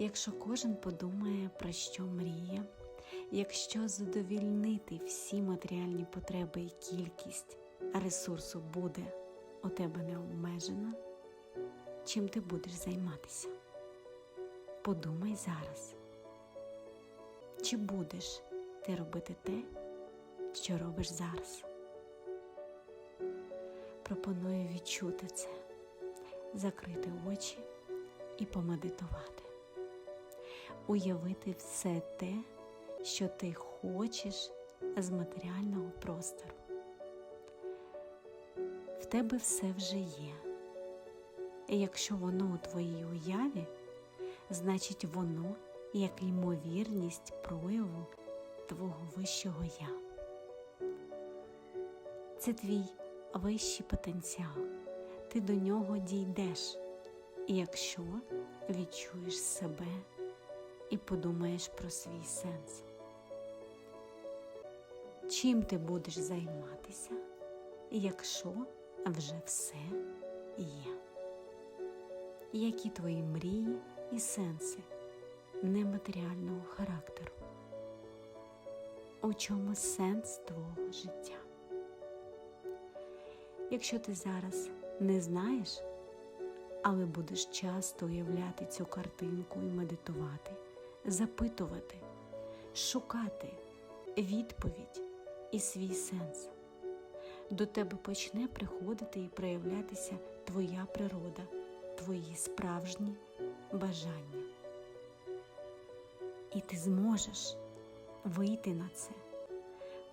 Якщо кожен подумає, про що мріє, якщо задовільнити всі матеріальні потреби і кількість ресурсу буде у тебе не обмежена, чим ти будеш займатися? Подумай зараз, чи будеш ти робити те, що робиш зараз? Пропоную відчути це, закрити очі і помедитувати, уявити все те, що ти хочеш з матеріального простору. В тебе все вже є. І якщо воно у твоїй уяві, значить воно як ймовірність прояву твого вищого я. Це твій вищий потенціал. Ти до нього дійдеш, якщо відчуєш себе і подумаєш про свій сенс. Чим ти будеш займатися, якщо вже все є? Які твої мрії і сенси нематеріального характеру? У чому сенс твого життя? Якщо ти зараз не знаєш, але будеш часто уявляти цю картинку і медитувати, запитувати, шукати відповідь і свій сенс, до тебе почне приходити і проявлятися твоя природа, твої справжні бажання. І ти зможеш вийти на це,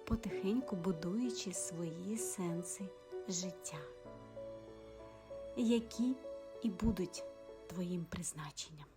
потихеньку будуючи свої сенси життя, які і будуть твоїм призначенням.